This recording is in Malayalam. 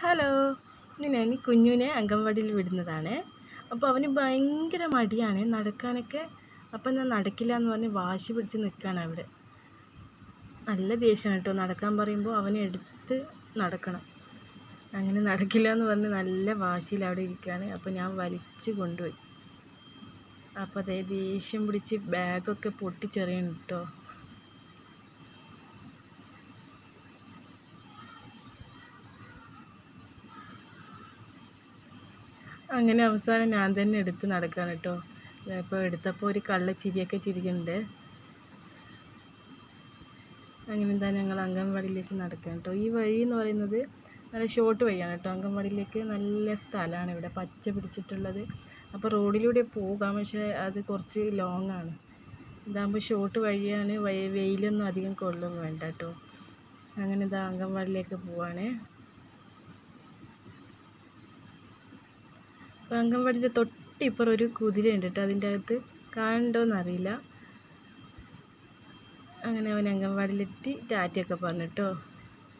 ഹലോ ഇന്ന് ഞാൻ കുഞ്ഞുവിനെ അംഗൻവാടിയിൽ വിടുന്നതാണ്. അപ്പോൾ അവന് ഭയങ്കര മടിയാണ് നടക്കാനൊക്കെ. അപ്പം ഞാൻ നടക്കില്ല എന്ന് പറഞ്ഞ് വാശി പിടിച്ച് നിൽക്കുകയാണ് അവിടെ. നല്ല ദേഷ്യമാണ് കേട്ടോ. നടക്കാൻ പറയുമ്പോൾ അവനെ എടുത്ത് നടക്കണം. അങ്ങനെ നടക്കില്ല എന്ന് പറഞ്ഞ് നല്ല വാശിയിൽ അവിടെ ഇരിക്കുകയാണ്. അപ്പോൾ ഞാൻ വലിച്ച് കൊണ്ടുപോയി. അപ്പോൾ അതേ ദേഷ്യം പിടിച്ച് ബാഗൊക്കെ പൊട്ടിച്ചെറിയണം കേട്ടോ. അങ്ങനെ അവസാനം ഞാൻ തന്നെ എടുത്ത് നടക്കുകയാണ് കേട്ടോ. ഇപ്പോൾ എടുത്തപ്പോൾ ഒരു കള്ള ചിരിയൊക്കെ ചിരിക്കുന്നുണ്ട്. അങ്ങനെ എന്താ ഞങ്ങൾ അംഗൻവാടിയിലേക്ക് നടക്കുക കേട്ടോ. ഈ വഴി എന്ന് പറയുന്നത് നല്ല ഷോർട്ട് വഴിയാണ് കേട്ടോ. അംഗൻവാടിയിലേക്ക് നല്ല സ്ഥലമാണ് ഇവിടെ പച്ച പിടിച്ചിട്ടുള്ളത്. അപ്പോൾ റോഡിലൂടെ പോകാം പക്ഷേ അത് കുറച്ച് ലോങ് ആണ്. ഇതാകുമ്പോൾ ഷോർട്ട് വഴിയാണ് വെയിലൊന്നും അധികം കൊള്ളൊന്നും വേണ്ട കേട്ടോ. അങ്ങനെ ഇതാ അംഗൻവാടിയിലേക്ക് പോവാണേ. അപ്പോൾ അംഗൻവാടിന്റെ തൊട്ടിപ്പുറം ഒരു കുതിരയുണ്ട് കേട്ടോ. അതിന്റെ അകത്ത് കാണണ്ടോയെന്നറിയില്ല അങ്ങനെ അവൻ അംഗൻവാടിയിലെത്തി ടാറ്റയൊക്കെ പറഞ്ഞു കേട്ടോ.